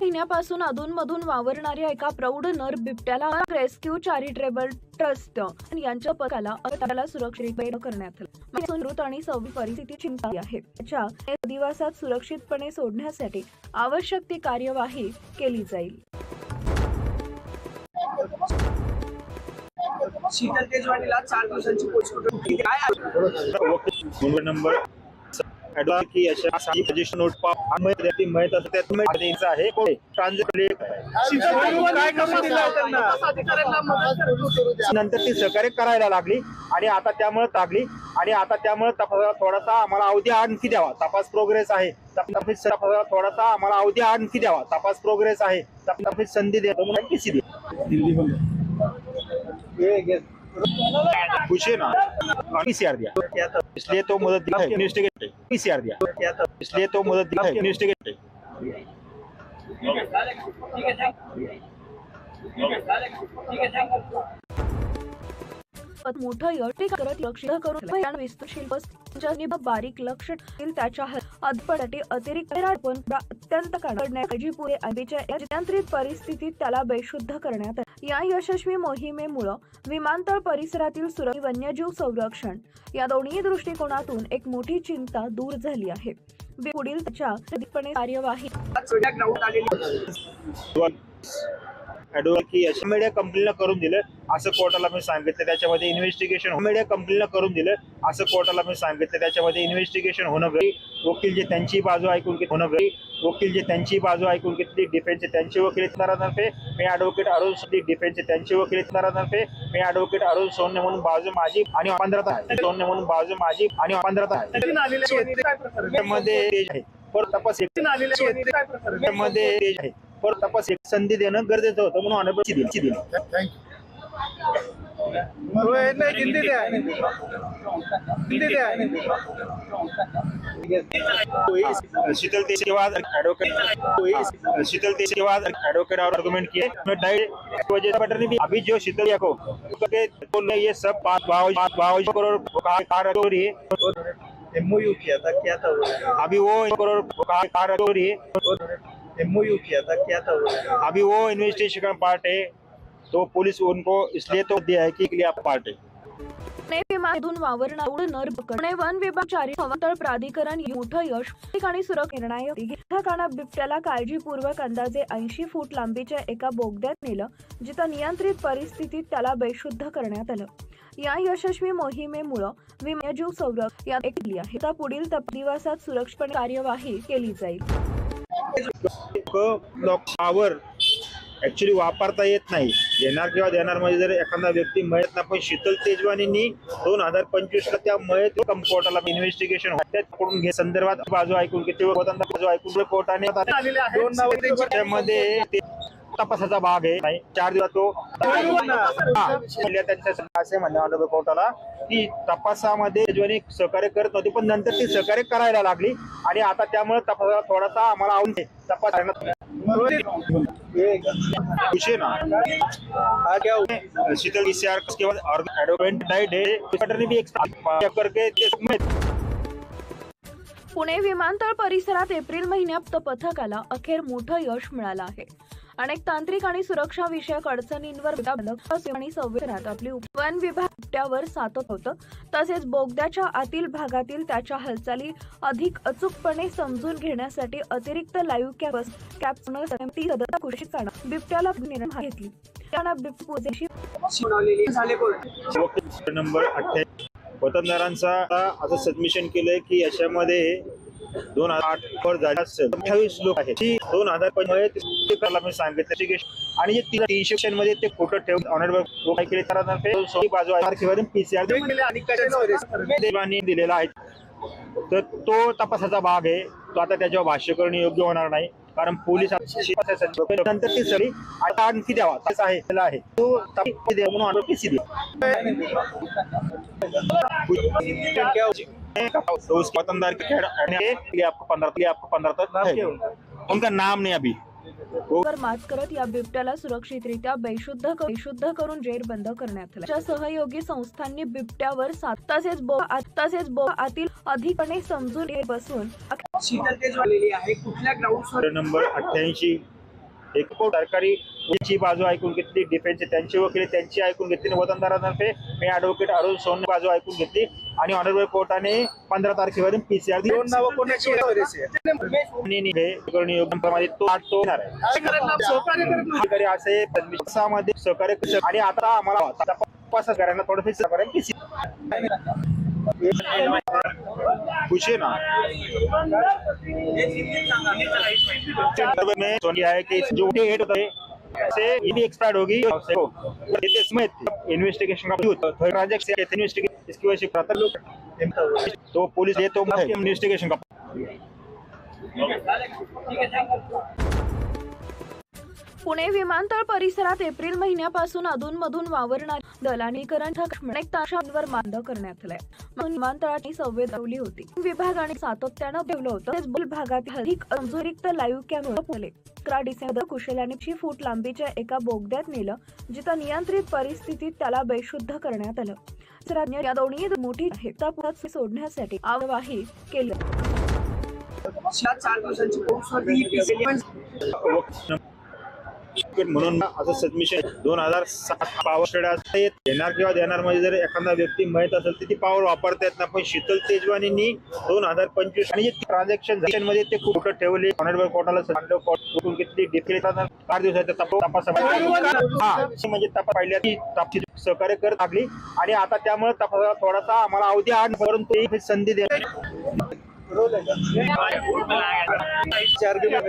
महिन्यापासून अधूनमधून वावरणाऱ्या एका प्रौढ नर बिबट्याला रेस्क्यू चॅरिटेबल ट्रस्ट यांच्या पथकाला त्याला सुरक्षित करण्यात आलं. म्हणजे सुनृत आणि सव्वी परिस्थिती चिंता आहे. त्याच्या दिवसात सुरक्षितपणे सोडण्यासाठी आवश्यक ती कार्यवाही केली जाईल. शीतल तेजवानीला चार दिवसांची? मोबाईल नंबर ऍडव्हान्स की अशा माहीत माहिती आहे. नंतर ती सहकार्य करायला लागली आणि आता त्यामुळे लागली आणि आता त्यामुळे तपासाला थोडासा आम्हाला अवधी आणखी द्यावा. तपास प्रोग्रेस आहे. तपासाला थोडासा आम्हाला अवधी आणखी द्यावा. तपास प्रोग्रेस आहे. संधी द्या म्हणून ना? पीसीआर दिया. इसलिए तो मदद दिया है इन्वेस्टिगेट पीसीआर दिया. इसलिए तो मदद दिया है इन्वेस्टिगेट मोठं यश करत लक्ष करून विस्तृत विस्तृतशील बारीक लक्ष त्याच्या अदपडटी अतिरिक्त पण अत्यंत काळजीपुरे आधीच्या नियंत्रित परिस्थितीत त्याला बेशुद्ध करण्यात या यशस्वी मोहिमेमुळं विमानतळ परिसरातील सुरक्षित वन्यजीव संरक्षण या दोन्ही दृष्टिकोनातून एक मोठी चिंता दूर झाली आहे. पुढील त्याच्या कार्यवाही की मीडिया कंपनीला करून दिलं असं कोर्टाला मी सांगितलं. त्याच्यामध्ये इन्व्हेस्टिगेशन मीडिया कंपनीला करून दिलं असं कोर्टाला मी सांगितलं. त्याच्यामध्ये इन्व्हेस्टिगेशन होणं गरी वकील जे त्यांची बाजू ऐकून घेत होणं गरी वकील जे त्यांची बाजू ऐकून घेतली डिफेन्सचे त्यांचे वकील इतनारातर्फे मी ॲडव्होकेट अरुण सोनी डिफेन्सचे त्यांचे वकील इतनारातर्फे मी ॲडव्होकेट अरुण सोन्ने म्हणून बाजू माझी आणि पंधरा आहे. सोन्ने म्हणून बाजू माझी आणि पंधरा आहे. काय प्रकार आहे? त्यामध्ये तेज आहे परत तपास एक तीन आलेले आहेत. ते काय प्रकार आहे? त्यामध्ये तेज आहे परत तपास एक संधी देणं गरजेचं होतं म्हणून ऑनरेबल दिली दिली होय, नाही, हिंदी द्या हिंदी द्या शीतल देश के बाद एडवोकेट शीतल देश के बाद एडवोकेट और आर्गुमेंट किए डाइट वजह बटर ने भी अभी जो शीतल या को के तो ने ये सब पाँच बावन बावन करोड़ कार हो रही है एमओयू किया था क्या था वो अभी वो एक करोड़ कार हो रही है एमओयू किया था क्या था वो? अभी वो इन्वेस्टिगेशन का पार्ट है तो पुलिस उनको इसलिए तो दिया है कि के लिए आप पार्ट है। नर वन विभाग चारी हवातळ प्राधिकरण मोठं यश ठिकाणी निर्णायक बिबट्याला काळजीपूर्वक अंदाजे ऐंशी फूट लांबीच्या एका बोगद्यात नेलं जिथं नियंत्रित परिस्थितीत त्याला बेशुद्ध करण्यात आलं. या यशस्वी मोहिमेमुळं विम्याजीव संरक्षण यात आहे. पुढील तप दिवसात सुरक्षितपणे कार्यवाही केली जाईल. पॉवर ऍक्च्युली वापरता येत नाही. देणार किंवा देणार म्हणजे जर एखादा व्यक्ती मयत ना पण शीतल तेजवानींनी दोन हजार पंचवीस ला त्या मयत कोर्टाला इन्व्हेस्टिगेशनकडून घे संदर्भात बाजू ऐकून स्वतंत्र बाजू ऐकून कोर्टाने त्यामध्ये तपासाचा भाग आहे. नाही चार दिवस तो त्यांच्या असे म्हणणे ऑनरेबल कोर्टाला की तपासामध्ये यजवानी सहकार्य करत नव्हती पण नंतर ती सहकार्य करायला लागली. आणि आता त्यामुळे तपासाला थोडासा आम्हाला आवून तपास खुश ना? शीतल ईसीआर भी एक करके पुणे विमानतळ परिसरात एप्रिल महिन्यात पथकाला अखेर मोठं यश मिळालं आहे. अनेक तांत्रिक आणि सुरक्षा विषयक अडचणींवर आणि संवेदनात आपली वन विभाग सातत होतं. तसेच बोगद्याच्या आतील भागातील त्याच्या हालचाली अधिक अचूकपणे समजून घेण्यासाठी अतिरिक्त लाईव्ह कॅप कॅप्सनं समिती सदस्य खुशी चालत बिबट्याला निर्णय घेतली. त्यांना कोण नंबर वतनदारांचा असं सबमिशन केलंय की याच्यामध्ये दोन हजार आठ वर झाली असेल. अठ्ठावीस लोक आहेत. ती दोन हजार पंचवीस मी सांगितलं. की आणि तीनशे सेक्शनमध्ये ते फोटो ठेवून ऑनरेबल काय केले तर बाजू आहे. पीसीआर देवानी दिलेला आहे. तर तो तपासाचा भाग आहे. तो आता त्याच्यावर भाष्य करणे योग्य होणार नाही. कारण पोलीस नंतर ती सगळी आता आणखी द्यावा. तसं आहे त्याला आहे. तो तपास म्हणून ऑर्डर पीसी क्या तो उस वतनदार के आपको पंद्रह आपको पंद्रह तक। उनका नाम नहीं अभी। मात करत या बिबट्याला सुरक्षितरित्या बेशुद्ध बेशुद्ध करून जेरबंद करण्यात आलं. सहयोगी संस्थांनी बिबट्यावर सात तसेच बो आत- तसेच बो आतील अधिकपणे समजून घेत बसून आहे. कुठल्या ग्राउंड नंबर अठ्ठ्याऐंशी एक सरकारी यांची बाजू ऐकून घेतली डिफेन्सचे त्यांचे वकील त्यांची ऐकून घेतली वतनदारांतर्फे मी ऍडव्होकेट अरुण सोन बाजू ऐकून घेतली. आणि ऑनरेबल कोर्टाने पंधरा तारखेवरून पीसीआर दोन नावं कोणाची असे सहकार्य. आणि आता आम्हाला तपास करायला थोडं सहकार्य PC खुश है ना। में सोनी है कि जो एट होता है से ये भी एक्सपायर्ड होगी। येते समेत इन्व्हेस्टिगेशन का होतं थर्ड प्रोजेक्ट से इन्व्हेस्टिगेशन इसकी वजह से प्रातः लोग तो पुलिस ये तो इन्व्हेस्टिगेशन का पुणे विमानतळ परिसरात एप्रिल महिन्यापासून अधूनमधून वावरणारी दलानीकरण अनेक ताशांवर बांध करण्यात आलंय. म्हणून विमानतळाची संवेद होती. विभागाने सातत्यानं ठेवलं होतं. तेच भागात अधिक अतिरिक्त लाईव्ह कॅमेरा अकरा डिसेंबर कुशलाने फूट लांबीच्या एका बोगद्यात नेलं जिथं नियंत्रित परिस्थितीत त्याला बेशुद्ध करण्यात आलं. राज्य या दोन्ही मोठी हेक्तापुरात सोडण्यासाठी आवाही केलं. चार दिवसांची PCL म्हणून असं सबमिशन दोन हजार सात पॉवर स्टेट देणार किंवा देणार म्हणजे जर एखादा व्यक्ती माहीत असेल तर ती पॉवर वापरता येत नाही. पण शीतल तेजवानींनी दोन हजार पंचवीस आणि ट्रान्झॅक्शनमध्ये ते खूप ठेवले. ऑनरेबल कोर्टाला कुठून घेतली? चार दिवसाच्या तपास हा. म्हणजे तपास पाहिल्या सहकार्य करत लागली. आणि आता त्यामुळे तपासाला थोडासा आम्हाला अवधी आठ परंतु संधी दे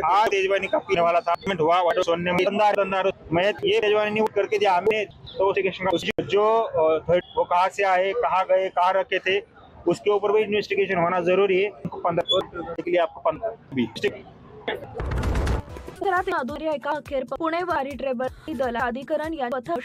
हाँ तेजवानी का पीने वाला था। मैं हुआ वाटो सोने में अंदर अंदर मैं ये तेजवानी ने करके दिया हमें तो के जो वो कहाँ से आए, कहाँ गए, कहाँ रखे थे, उसके ऊपर भी इन्वेस्टिगेशन होना ज़रूरी है। पंद्रह के लिए आपको पंद्रह अखेर पुणे वारी ट्रेबल दल अधिकरण या पथक